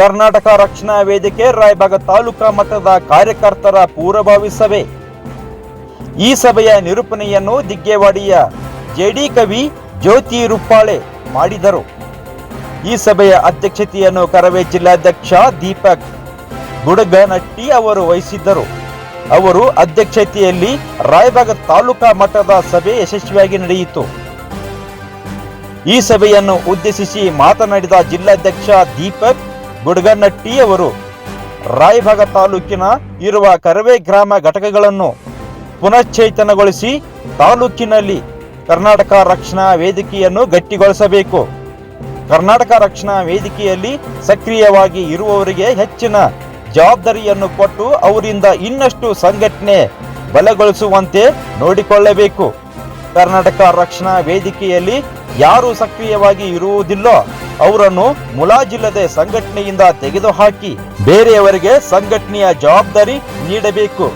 ಕರ್ನಾಟಕ ರಕ್ಷಣಾ ವೇದಿಕೆ, ರಾಯಬಾಗ ತಾಲೂಕಾ ಮಟ್ಟದ ಕಾರ್ಯಕರ್ತರ ಪೂರ್ವಭಾವಿ ಸಭೆ. ಈ ಸಭೆಯ ನಿರೂಪಣೆಯನ್ನು ದಿಗ್ಗೇವಾಡಿಯ ಜೆಡಿ ಕವಿ ಜ್ಯೋತಿ ರೂಪಾಳೆ ಮಾಡಿದರು. ಈ ಸಭೆಯ ಅಧ್ಯಕ್ಷತೆಯನ್ನು ಕರವೇ ಜಿಲ್ಲಾಧ್ಯಕ್ಷ ದೀಪಕ್ ಗುಡಗನಟ್ಟಿ ಅವರು ವಹಿಸಿದ್ದರು. ಅವರು ಅಧ್ಯಕ್ಷತೆಯಲ್ಲಿ ರಾಯಬಾಗ ತಾಲೂಕಾ ಮಟ್ಟದ ಸಭೆ ಯಶಸ್ವಿಯಾಗಿ ನಡೆಯಿತು. ಈ ಸಭೆಯನ್ನು ಉದ್ದೇಶಿಸಿ ಮಾತನಾಡಿದ ಜಿಲ್ಲಾಧ್ಯಕ್ಷ ದೀಪಕ್ ಗುಡ್ಗನಟ್ಟಿ ಅವರು ರಾಯಭಾಗ ತಾಲೂಕಿನ ಇರುವ ಕರವೇ ಗ್ರಾಮ ಘಟಕಗಳನ್ನು ಪುನಶ್ಚೇತನಗೊಳಿಸಿ ತಾಲೂಕಿನಲ್ಲಿ ಕರ್ನಾಟಕ ರಕ್ಷಣಾ ವೇದಿಕೆಯನ್ನು ಗಟ್ಟಿಗೊಳಿಸಬೇಕು. ಕರ್ನಾಟಕ ರಕ್ಷಣಾ ವೇದಿಕೆಯಲ್ಲಿ ಸಕ್ರಿಯವಾಗಿ ಇರುವವರಿಗೆ ಹೆಚ್ಚಿನ ಜವಾಬ್ದಾರಿಯನ್ನು ಕೊಟ್ಟು ಅವರಿಂದ ಇನ್ನಷ್ಟು ಸಂಘಟನೆ ಬಲಗೊಳಿಸುವಂತೆ ನೋಡಿಕೊಳ್ಳಬೇಕು. ಕರ್ನಾಟಕ ರಕ್ಷಣಾ ವೇದಿಕೆಯಲ್ಲಿ ಯಾರು ಸಕ್ರಿಯವಾಗಿ ಇರುವುದಿಲ್ಲೋ ಅವರನ್ನು ಮುಲಾಜಿಲ್ಲದೆ ಸಂಘಟನೆಯಿಂದ ತೆಗೆದುಹಾಕಿ ಬೇರೆಯವರಿಗೆ ಸಂಘಟನೆಯ ಜವಾಬ್ದಾರಿ ನೀಡಬೇಕು.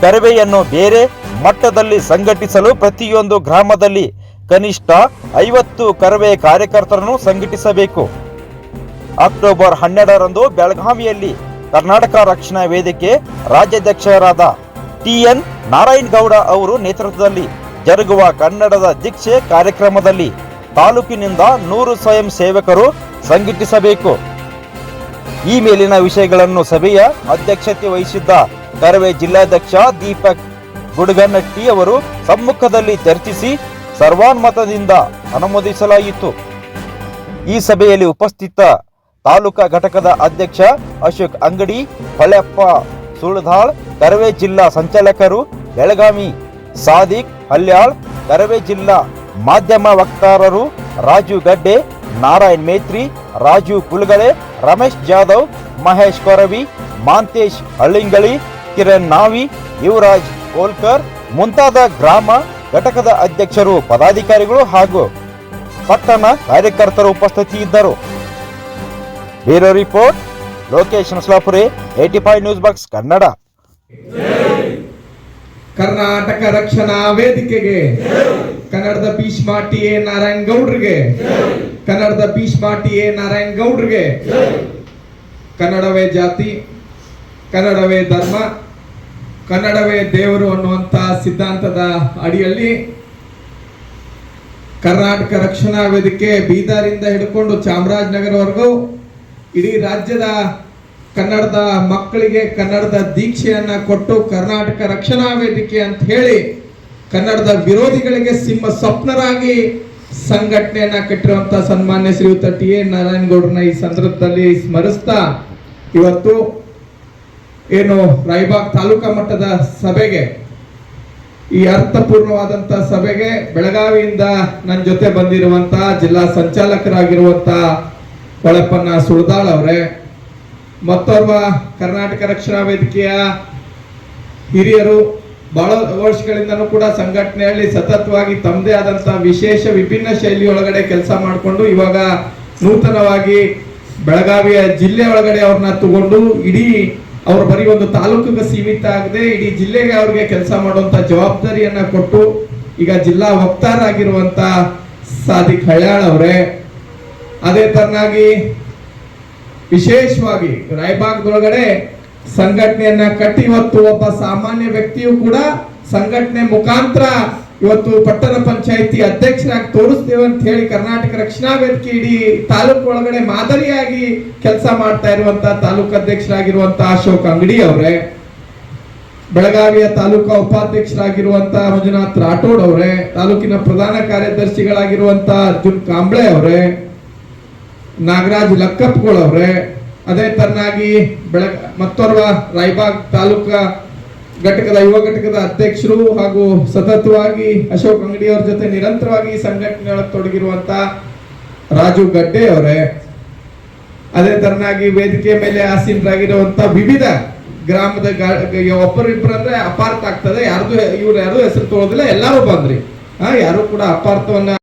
ಕರವೆಯನ್ನು ಬೇರೆ ಮಟ್ಟದಲ್ಲಿ ಸಂಘಟಿಸಲು ಪ್ರತಿಯೊಂದು ಗ್ರಾಮದಲ್ಲಿ ಕನಿಷ್ಠ ಐವತ್ತು ಕರವೇ ಕಾರ್ಯಕರ್ತರನ್ನು ಸಂಘಟಿಸಬೇಕು. ಅಕ್ಟೋಬರ್ ಹನ್ನೆರಡರಂದು ಬೆಳಗಾವಿಯಲ್ಲಿ ಕರ್ನಾಟಕ ರಕ್ಷಣಾ ವೇದಿಕೆ ರಾಜ್ಯಾಧ್ಯಕ್ಷರಾದ ಟಿಎನ್ ನಾರಾಯಣ್ ಗೌಡ ಅವರು ನೇತೃತ್ವದಲ್ಲಿ ಜರುಗುವ ಕನ್ನಡದ ದೀಕ್ಷೆ ಕಾರ್ಯಕ್ರಮದಲ್ಲಿ ತಾಲೂಕಿನಿಂದ ನೂರು ಸ್ವಯಂ ಸೇವಕರು ಸಂಘಟಿಸಬೇಕು. ಈ ಮೇಲಿನ ವಿಷಯಗಳನ್ನು ಸಭೆಯ ಅಧ್ಯಕ್ಷತೆ ವಹಿಸಿದ್ದ ಕರವೇ ಜಿಲ್ಲಾಧ್ಯಕ್ಷ ದೀಪಕ್ ಗುಡ್ಗನಟ್ಟಿ ಅವರು ಸಮ್ಮುಖದಲ್ಲಿ ಚರ್ಚಿಸಿ ಸರ್ವಾನುಮತದಿಂದ ಅನುಮೋದಿಸಲಾಯಿತು. ಈ ಸಭೆಯಲ್ಲಿ ಉಪಸ್ಥಿತ ತಾಲೂಕಾ ಘಟಕದ ಅಧ್ಯಕ್ಷ ಅಶೋಕ್ ಅಂಗಡಿ, ಹೊಳೆಪ್ಪ ಸುಳ್ದಾಳ್, ಕರವೇ ಜಿಲ್ಲಾ ಸಂಚಾಲಕರು, ಬೆಳಗಾವಿ ಸಾದಿಕ್ ಹಲ್ಯಾಳ್, ಕರವೆ ಜಿಲ್ಲಾ ಮಾಧ್ಯಮ ವಕ್ತಾರರು ರಾಜು ಗಡ್ಡೆ, ನಾರಾಯಣ್ ಮೇತ್ರಿ, ರಾಜು ಕುಲ್ಗಳೆ, ರಮೇಶ್ ಜಾಧವ್, ಮಹೇಶ್ ಕೊರವಿ, ಮಾಂತೇಶ್ ಹಳ್ಳಿಂಗಳಿ, ಕಿರಣ್ ನಾವಿ, ಯುವರಾಜ್ ಕೋಲ್ಕರ್ ಮುಂತಾದ ಗ್ರಾಮ ಘಟಕದ ಅಧ್ಯಕ್ಷರು, ಪದಾಧಿಕಾರಿಗಳು ಹಾಗೂ ಪಟ್ಟಣ ಕಾರ್ಯಕರ್ತರು ಉಪಸ್ಥಿತಿ ಇದ್ದರು bureau report, Lokesh Naslapure A T five news box, Kannada. Karnataka Rakshana ವೇದಿಕೆಗೆ. ಕನ್ನಡದ ಭೀಷ್ಮ ಟಿ ಎ ನಾರಾಯಣ್ ಗೌಡ್ರಿಗೆ ಕನ್ನಡದ ಭೀಷ್ಮ ಟಿ ಎ ನಾರಾಯಣ್ ಗೌಡ್ರಿಗೆ ಕನ್ನಡವೇ ಜಾತಿ, ಕನ್ನಡವೇ ಧರ್ಮ, ಕನ್ನಡವೇ ದೇವರು ಅನ್ನುವಂಥ ಸಿದ್ಧಾಂತದ ಅಡಿಯಲ್ಲಿ ಕರ್ನಾಟಕ ರಕ್ಷಣಾ ವೇದಿಕೆ ಬೀದರಿಂದ ಹಿಡ್ಕೊಂಡು ಚಾಮರಾಜನಗರವರೆಗೂ ಇಡೀ ರಾಜ್ಯದ ಕನ್ನಡದ ಮಕ್ಕಳಿಗೆ ಕನ್ನಡದ ದೀಕ್ಷೆಯನ್ನ ಕೊಟ್ಟು ಕರ್ನಾಟಕ ರಕ್ಷಣಾ ವೇದಿಕೆ ಅಂತ ಹೇಳಿ ಕನ್ನಡದ ವಿರೋಧಿಗಳಿಗೆ ಸಿಂಹ ಸ್ವಪ್ನರಾಗಿ ಸಂಘಟನೆಯನ್ನ ಕಟ್ಟಿರುವಂತ ಸನ್ಮಾನ್ಯ ಶ್ರೀಯುತ ಟಿ ಎ ನಾರಾಯಣಗೌಡರನ್ನ ಈ ಸಂದರ್ಭದಲ್ಲಿ ಸ್ಮರಿಸ್ತಾ ಇವತ್ತು ಏನು ರಾಯಬಾಗ್ ತಾಲೂಕಾ ಮಟ್ಟದ ಸಭೆಗೆ, ಈ ಅರ್ಥಪೂರ್ಣವಾದಂತ ಸಭೆಗೆ ಬೆಳಗಾವಿಯಿಂದ ನನ್ನ ಜೊತೆ ಬಂದಿರುವಂತಹ ಜಿಲ್ಲಾ ಸಂಚಾಲಕರಾಗಿರುವಂತಹ ಹೊಳಪ್ಪನ ಸುಳ್ದಾಳ್ ಅವರೇ ಮತ್ತೋರ್ವ ಕರ್ನಾಟಕ ರಕ್ಷಣಾ ವೇದಿಕೆಯ ಹಿರಿಯರು ಬಹಳ ವರ್ಷಗಳಿಂದನೂ ಕೂಡ ಸಂಘಟನೆಯಲ್ಲಿ ಸತತವಾಗಿ ತಮ್ಮದೇ ಆದಂತಹ ವಿಶೇಷ ವಿಭಿನ್ನ ಶೈಲಿ ಒಳಗಡೆ ಕೆಲಸ ಮಾಡಿಕೊಂಡು ಇವಾಗ ನೂತನವಾಗಿ ಬೆಳಗಾವಿಯ ಜಿಲ್ಲೆ ಒಳಗಡೆ ಅವ್ರನ್ನ ತಗೊಂಡು ಇಡೀ ಅವ್ರು ಬರೀ ಒಂದು ತಾಲೂಕಿಗೆ ಸೀಮಿತ ಆಗದೆ ಇಡೀ ಜಿಲ್ಲೆಗೆ ಅವ್ರಿಗೆ ಕೆಲಸ ಮಾಡುವಂತ ಜವಾಬ್ದಾರಿಯನ್ನ ಕೊಟ್ಟು ಈಗ ಜಿಲ್ಲಾ ವಕ್ತಾರಾಗಿರುವಂತ ಸಾದಿಕ್ ಹಳ್ಯಾಳ್ ಅವರೇ. ಅದೇ ತರನಾಗಿ ವಿಶೇಷವಾಗಿ ರಾಯಬಾಗ್ದೊಳಗಡೆ ಸಂಘಟನೆಯನ್ನ ಕಟ್ಟಿ ಇವತ್ತು ಒಬ್ಬ ಸಾಮಾನ್ಯ ವ್ಯಕ್ತಿಯು ಕೂಡ ಸಂಘಟನೆ ಮುಖಾಂತರ ಇವತ್ತು ಪಟ್ಟಣ ಪಂಚಾಯಿತಿ ಅಧ್ಯಕ್ಷರಾಗಿ ತೋರಿಸ್ತೇವೆ ಅಂತ ಹೇಳಿ ಕರ್ನಾಟಕ ರಕ್ಷಣಾ ವೇದಿಕೆ ಇಡೀ ತಾಲೂಕು ಒಳಗಡೆ ಮಾದರಿಯಾಗಿ ಕೆಲಸ ಮಾಡ್ತಾ ಇರುವಂತ ತಾಲೂಕು ಅಧ್ಯಕ್ಷರಾಗಿರುವಂತ ಅಶೋಕ್ ಅಂಗಡಿ ಅವರೇ, ಬೆಳಗಾವಿಯ ತಾಲೂಕಾ ಉಪಾಧ್ಯಕ್ಷರಾಗಿರುವಂತ ಮಂಜುನಾಥ್ ರಾಠೋಡ್ ಅವರೇ, ತಾಲೂಕಿನ ಪ್ರಧಾನ ಕಾರ್ಯದರ್ಶಿಗಳಾಗಿರುವಂತ ಅರ್ಜುನ್ ಕಾಂಬ್ಳೆ ಅವರೇ ನಾಗರಾಜ್ ಲಕ್ಕಪ್ಪಗಳವ್ರೆ, ಅದೇ ತರನಾಗಿ ಬೆಳಗ ಮತ್ತೋರ್ವ ರಾಯಬಾಗ್ ತಾಲೂಕಾ ಘಟಕದ, ಯುವ ಘಟಕದ ಅಧ್ಯಕ್ಷರು ಹಾಗೂ ಸತತವಾಗಿ ಅಶೋಕ್ ಅಂಗಡಿ ಅವ್ರ ಜೊತೆ ನಿರಂತರವಾಗಿ ಸಂಘಟನೆಯೊಳಗೆ ತೊಡಗಿರುವಂತ ರಾಜು ಗಡ್ಡೆ ಅವರೇ, ಅದೇ ತರನಾಗಿ ವೇದಿಕೆ ಮೇಲೆ ಆಸೀನರಾಗಿರುವಂತ ವಿವಿಧ ಗ್ರಾಮದ ಒಬ್ಬರಿಬ್ಬರು ಅಂದ್ರೆ ಅಪಾರ್ಥ ಆಗ್ತದೆ. ಯಾರ್ದು, ಇವ್ರು ಯಾರು ಹೆಸರು ತಗೊಳ್ಳೋದಿಲ್ಲ ಎಲ್ಲರೂ ಬಂದ್ರಿ. ಹಾ ಯಾರು ಕೂಡ ಅಪಾರ್ಥವನ್ನ